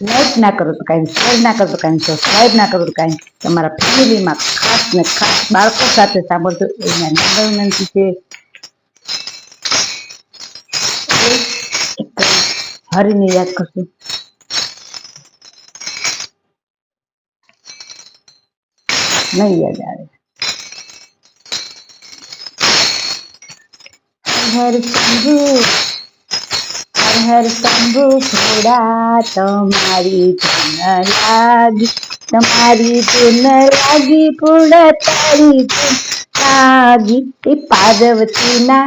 Like ના કરો તો કાંઈ શેર ના કરો તો કાંઈ સબસ્ક્રાઈબ ના કરો તો કાંઈ તમારા ફેમિલીમાં ખાસ ને ખાસ બાળકો સાથે સાંભળજો. એના નમ્ર વિનંતી છે હરીને યાદ કરશું નહીં યાદ આવે. હર શંભુ હર શંભુ ઘોડા તમારી ધૂન લાગી તમારી ધૂન લાગી પૂર્ણ તારી ધૂન લાગી એ પાર્વતીના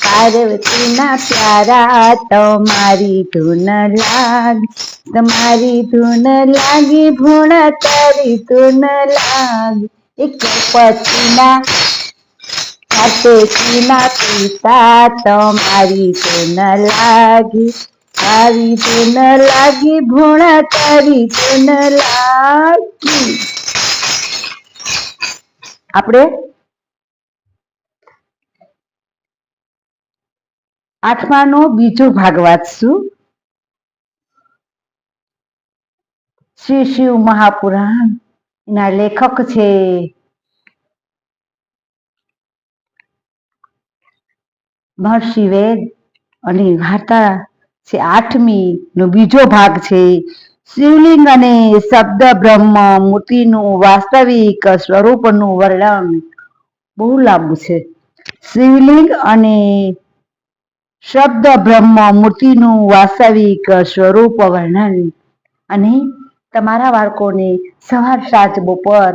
પાર્વતીના પ્યારા તમારી ધૂન લાગી તમારી ધૂન લાગી ભૂણ તારી ધૂન લાગી એક પતિના કાતેકીના પિતા તમારી ધૂન લાગી આવી ધૂન લાગી, ભૂણા તારી ધૂન લાગી. આપણે આઠમાનો બીજો ભાગ વાંચશું. શ્રી શિવ મહાપુરાણ, એના લેખક છે મહર્ષિ વેદ અને વાર્તા છે આઠમી નો બીજો ભાગ છે. શિવલિંગ અને શબ્દ બ્રહ્મ મૂર્તિનું વાસ્તવિક સ્વરૂપનું વર્ણન બહુ લાંબુ છે. શિવલિંગ અને શબ્દ બ્રહ્મ મૂર્તિનું વાસ્તવિક સ્વરૂપ વર્ણન અને તમારા બાળકોને સવાર સાંજ બપોર,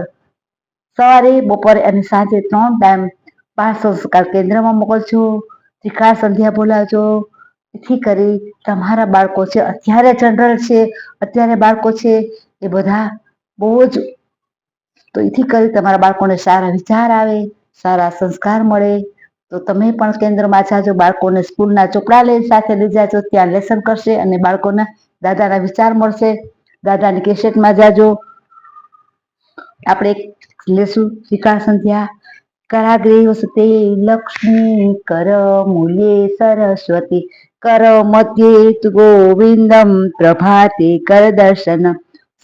સવારે બપોરે અને સાંજે ત્રણ ટાઈમ બાળ સંસ્કાર કેન્દ્રમાં મોકલજો. ત્રિકાળ સંધ્યા બોલાવજો. એથી કરી તમારા બાળકો છે, અત્યારે જનરલ છે, અત્યારે બાળકો છે, એ બધા બહુ જ તો એથી કરી તમારા બાળકોને સારા વિચાર આવે, સારા સંસ્કાર મળે. તો તમે પણ કેન્દ્રમાં જાજો, બાળકોને સ્કૂલના ચોપડા લઈ સાથે લઈ જાજો, ત્યાં લેસન કરશે અને બાળકોના દાદાના વિચાર મળશે. દાદાની કેસેટમાં જાજો. આપણે લેશું શ્રીકાળ સંધ્યા. कराग्रे लक्ष्मी कर मूल्ये सरस्वती कर मध्ये तु गोविन्दं प्रभाते करदर्शन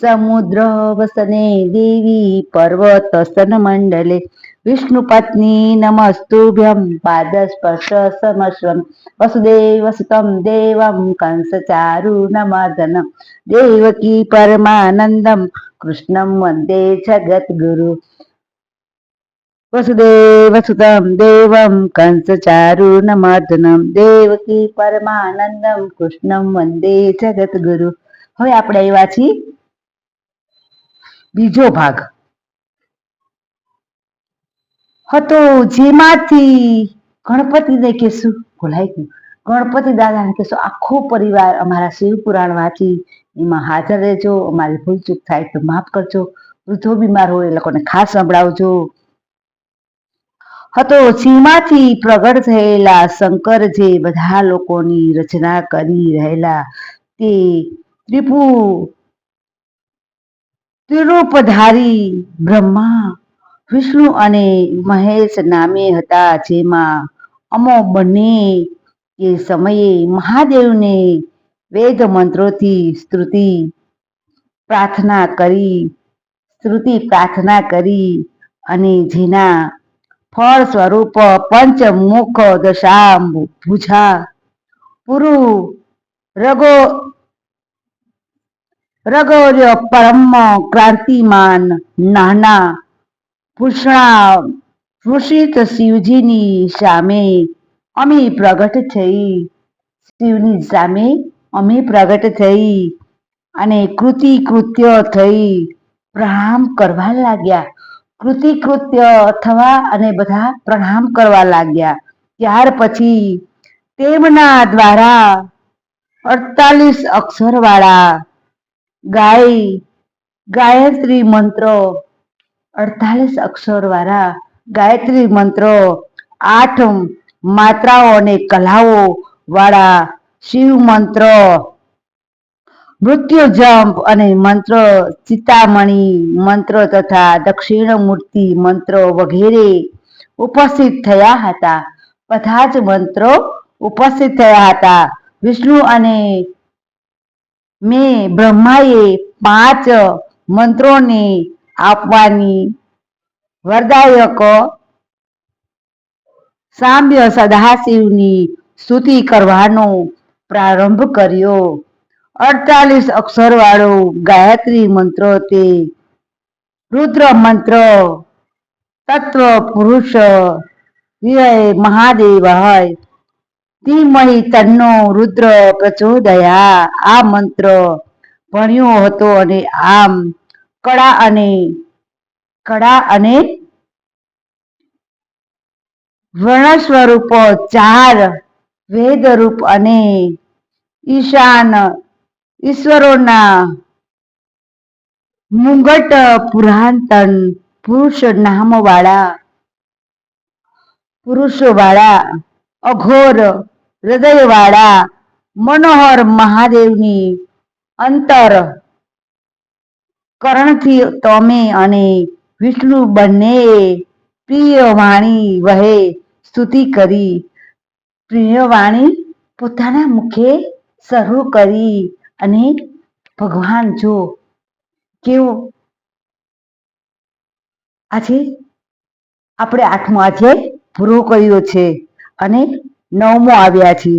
समुद्र वसने देवी पर्वतसनमण्डले विष्णुपत्नी नमस्तुभ्यं पादस्पर्श पादस्पर्शसमश्वं वसुदेवसुतं देवं कंसचारुणमर्दनं देवकी परमानन्दं कृष्णं वन्दे गुरु સુતમ દેવમ કંસ ચારુ નમર્દનમ દેવકી પરમાનંદમ કૃષ્ણમ વંદે જગત હવે આપણે આવ્યા છીએ બીજો ભાગ. હતો જેમાંથી ગણપતિને કહેશું ભૂલાઈ ગયું. ગણપતિ દાદાને કહેશું, આખો પરિવાર અમારા શિવ પુરાણ વાંચી, એમાં હાજર રહેજો, અમારી ભૂલ ચૂક થાય તો માફ કરજો, વૃદ્ધો બીમાર હોય એ લોકોને ખાસ સંભળાવજો હતો સીમાથી પ્રગટ થયેલા શંકર જે બધા લોકોની રચના કરી રહેલા તે ત્રિપુ ત્રિરૂપધારી બ્રહ્મા, વિષ્ણુ અને મહેશ નામે હતા, જેમાં અમો બંને એ સમયે મહાદેવને વેદ મંત્રોથી સ્તુતિ પ્રાર્થના કરી, સ્તુતિ પ્રાર્થના કરી અને જેના ફળ સ્વરૂપ પંચમુખ દશાંબુ ભુજા. પુરુ રગો, રગોર્ય પરમ ક્રાંતિમાન નાના. ભૂષણા ભૂષિત શિવજીની સામે અમે પ્રગટ થઈ. શિવની સામે અમે પ્રગટ થઈ અને કૃતિ કૃત્ય થઈ. પ્રણામ કરવા લાગ્યા. કૃતિ કૃત્ય થવા અને બધા પ્રણામ કરવા લાગ્યા. ત્યાર પછી તેમના દ્વારા અડતાલીસ અક્ષર વાળા ગાય, ગાયત્રી મંત્ર, અડતાલીસ અક્ષર વાળા ગાયત્રી મંત્રો આઠ માત્રાઓ અને કલાઓ વાળા શિવ મંત્ર મૃત્યુ જંપ અને મંત્ર ચિતામણી મંત્ર તથા દક્ષિણ મૂર્તિ મંત્ર વગેરે ઉપસ્થિત થયા હતા. બધા જ મંત્રો ઉપસ્થિત થયા હતા. વિષ્ણુ અને મેં બ્રહ્માએ પાંચ મંત્રોને આપવાની વરદાયક સામ્ય સદાશિવની સ્તુતિ કરવાનો પ્રારંભ કર્યો. અડતાલીસ અક્ષર વાળો ગાયત્રી મંત્ર તે રુદ્ર મંત્ર, તત્વ પુરુષ વિય મહાદેવ હોય. ધીમહી તન્નો રુદ્ર પ્રચોદયા. આ મંત્ર ભણ્યો હતો અને આમ કળા અને કળા અને વર્ણ સ્વરૂપ ચાર વેદ રૂપ અને ઈશાન ઈશ્વરોના મુંગટ પુરાંતન પુરુષ નામ વાળા પુરુષો વાળા અઘોર હૃદય વાળા મનોહર મહાદેવની અંતર કરણથી તમે અને વિષ્ણુ બંને પ્રિય વાણી વહે સ્તુતિ કરી. પ્રિય વાણી પોતાના મુખે શરૂ કરી. અને ભગવાન જો કેવો આજે આપણે આઠમો આજે પૂરો કર્યો છે અને નવમો આવ્યા છે.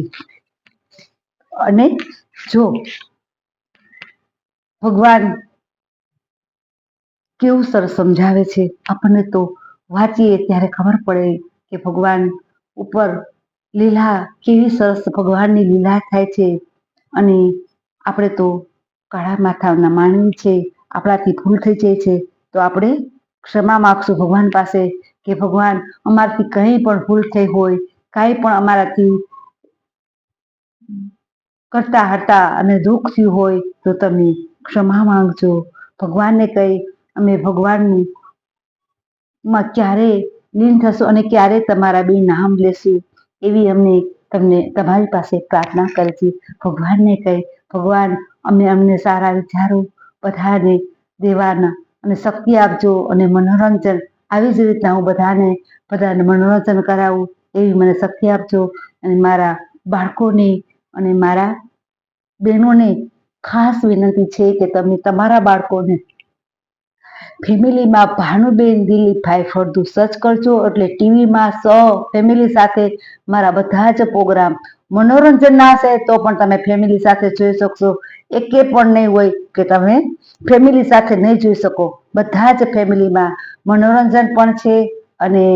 અને જો ભગવાન કેવું સરસ સમજાવે છે આપણને તો વાંચીએ ત્યારે ખબર પડે કે ભગવાન ઉપર લીલા, કેવી સરસ ભગવાનની લીલા થાય છે અને આપણે તો કાળા માથાના માનવી છે, આપણાથી ભૂલ થઈ જાય છે, તો આપણે ક્ષમા માગશું ભગવાન પાસે કે ભગવાન અમારાથી કંઈ પણ ભૂલ થઈ હોય, કાંઈ પણ અમારાથી કરતા હતા અને દુઃખ થયું હોય, તો તમે ક્ષમા માંગજો. ભગવાનને કહી અમે ભગવાનનું માં ક્યારે લીન થશું અને ક્યારે તમારા બે નામ લેશું, એવી અમને તમને તમારી પાસે પ્રાર્થના કરી છે ભગવાનને કહી ભગવાન અમે અમને સારા વિચારો બધાને દેવાના અને શક્તિ આપજો અને મનોરંજન આવી જ રીતના હું બધાને બધાને મનોરંજન કરાવું એવી મને શક્તિ આપજો અને મારા બાળકોને અને મારા બહેનોને ખાસ વિનંતી છે કે તમે તમારા બાળકોને ફેમિલીમાં ભાનુબેન દિલીપભાઈ ફળદુ સર્ચ કરજો. એટલે ટીવીમાં સ ફેમિલી સાથે મારા બધા જ પ્રોગ્રામ મનોરંજન ના હશે તો પણ તમે ફેમિલી સાથે જોઈ શકશો. એકે પણ નહીં હોય કે તમે ફેમિલી સાથે નહીં જોઈ શકો. બધા જ ફેમિલીમાં મનોરંજન પણ છે અને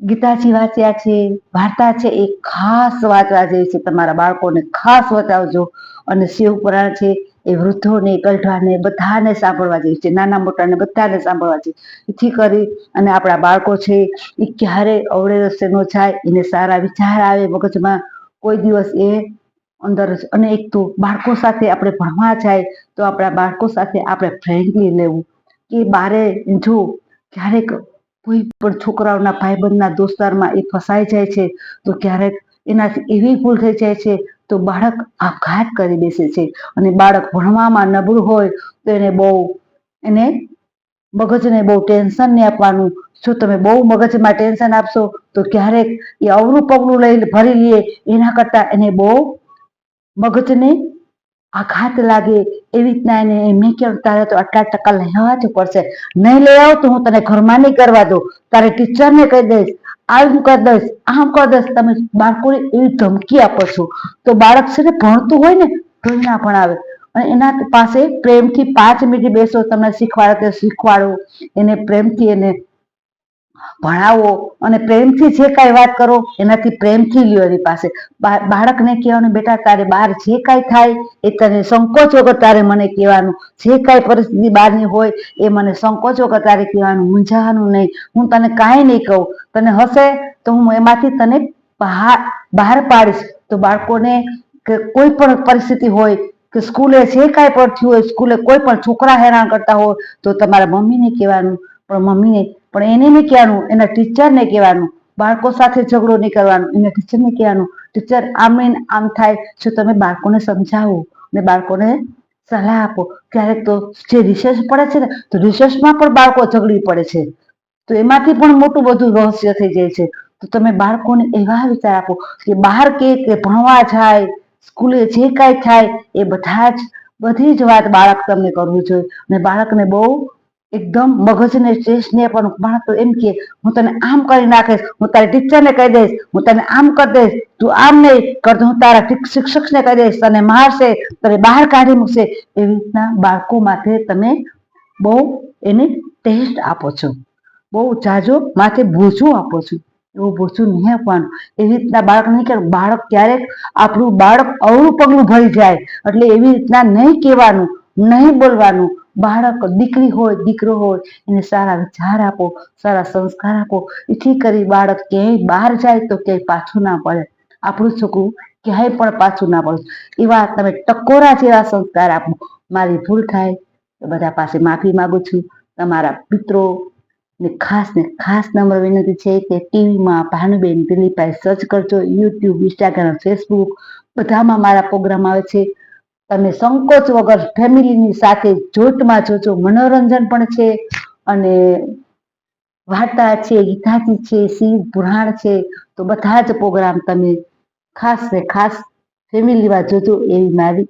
ગીતાજી વાંચ્યા છે, વાર્તા છે. એ ખાસ વાંચવા જેવી છે. તમારા બાળકોને ખાસ બતાવજો. અને શિવ પુરાણ છે. એ વૃદ્ધોને, ગઢવાને બધાને સાંભળવા જેવી છે. નાના મોટાને બધાને સાંભળવા છે. એથી કરી અને આપણા બાળકો છે, એ ક્યારે અવળે રસ્તે ન જાય, એને સારા વિચાર આવે મગજમાં. કોઈ દિવસ એ અંદર જ અને એક તો બાળકો સાથે આપણે ભણવા જાય, તો આપણા બાળકો સાથે આપણે ફ્રેન્ડલી લેવું કે બારે જો ક્યારેક કોઈ પણ છોકરાઓના ભાઈબંધના દોસ્તારમાં એ ફસાઈ જાય છે, તો ક્યારેક એનાથી એવી ભૂલ થઈ જાય છે તો બાળક આપઘાત કરી બેસે છે. અને બાળક ભણવામાં નબળું હોય તો એને બહુ એને મગજને બહુ ટેન્શન નહીં આપવાનું. જો તમે બહુ મગજમાં ટેન્શન આપશો તો ક્યારેક એ અવરું પગલું લઈ ભરી લે. એના કરતાં એને બહુ મગજને આઘાત લાગે. એવી રીતના એને એમને કેમ તારે તો આટલા ટકા લેવા જ પડશે. નહીં લઈ આવો તો હું તને ઘરમાં નહીં કરવા દઉં. તારે ટીચરને કહી દઈશ આમ કરી દઈશ, આમ કરી દઈશ, તમે બાળકોને એવી ધમકી આપો છો. તો બાળક છે ને ભણતું હોય ને તો ના ભણાવે અને એના પાસે પ્રેમથી પાંચ મિનિટ બેસો, તમને શીખવાડો તો શીખવાડો. એને પ્રેમથી એને ભણાવો અને પ્રેમથી જે કાંઈ વાત કરો, એનાથી પ્રેમથી લ્યો એની પાસે. બાળકને કહેવાનું, બેટા, તારે બહાર જે કાંઈ થાય, એ તને સંકોચ વગર તારે મને કહેવાનું. જે કાંઈ પરિસ્થિતિ બહારની હોય, એ મને સંકોચ વગર તારે કહેવાનું. મૂંઝાવાનું નહીં. હું તને કાંઈ નહીં કહું. તને હશે તો હું એમાંથી તને બહાર બહાર પાડીશ. તો બાળકોને કે કોઈ પણ પરિસ્થિતિ હોય, કે સ્કૂલે જે કાંઈ પણ થયું હોય, સ્કૂલે કોઈ પણ છોકરા હેરાન કરતા હોય, તો તમારા મમ્મીને કહેવાનું. પણ મમ્મીને પણ એને નહીં કહેવાનું, એના ટીચરને કહેવાનું, બાળકો સાથે ઝઘડો નહીં કરવાનો, એના ટીચરને કહેવાનું, ટીચર, આમ આમ થાય, જો તમે બાળકોને સમજાવો ને બાળકોને સલાહ આપો. ક્યારેક તો જે રિસર્ચ પડે છે ને, તો રિસર્ચમાં પણ બાળકો ઝઘડી પડે છે. તો એમાંથી પણ મોટું બધું રહસ્ય થઈ જાય છે. તો તમે બાળકોને એવા વિચાર આપો કે બહાર કે ભણવા જાય, સ્કૂલે જે કાંઈ થાય, એ બધા જ, બધી જ વાત બાળક તમને કરવું જોઈએ. અને બાળકને બહુ એકદમ મગજને સ્ટ્રેસને પણ માણસો એમ કે, હું તને આમ કરી નાખીશ, હું તારી ટીચરને કહી દઈશ, હું તને આમ કરી દઈશ, તું આમ નહીં કરતો હું તારા શિક્ષકને કહી દઈશ, તને મારશે, તને બહાર કાઢી મૂકશે. એવી રીતના બાળકો માટે તમે બહુ એને ટેસ્ટ આપો છો. બહુ જાજો માથે બોજો આપો છો. એવું બોજું નહીં આપવાનું. એવી રીતના બાળક નહીં કે, બાળક ક્યારેક આપણું બાળક અવળું પગલું ભરી જાય. એટલે એવી રીતના નહીં કહેવાનું, નહીં બોલવાનું. બાળક દીકરી હોય, દીકરો હોય, એને સારા વિચાર આપો, સારા સંસ્કાર આપો. એથી કરી બાળક ક્યાંય બહાર જાય તો ક્યાંય પાછું ના પડે. આપણું છોકરું ક્યાંય પણ પાછું ના પડે. એવા તમે ટકોરા જેવા સંસ્કાર આપો. મારી ભૂલ થાય તો બધા પાસે માફી માંગુ છું. તમારા મિત્રો ને ખાસ ને ખાસ નમ્ર વિનંતી છે કે ટીવીમાં ભાનુબેન દિલીપભાઈ સર્ચ કરજો, યુટ્યુબ, ઇન્સ્ટાગ્રામ, ફેસબુક, બધામાં મારા પ્રોગ્રામ આવે છે. તમે સંકોચ વગર ફેમિલીની સાથે જોટમાં જોજો. મનોરંજન પણ છે અને વાર્તા છે, ગીતાજી છે, શિવ પુરાણ છે. તો બધા જ પ્રોગ્રામ તમે ખાસ ને ખાસ ફેમિલીમાં જોજો એવી મારી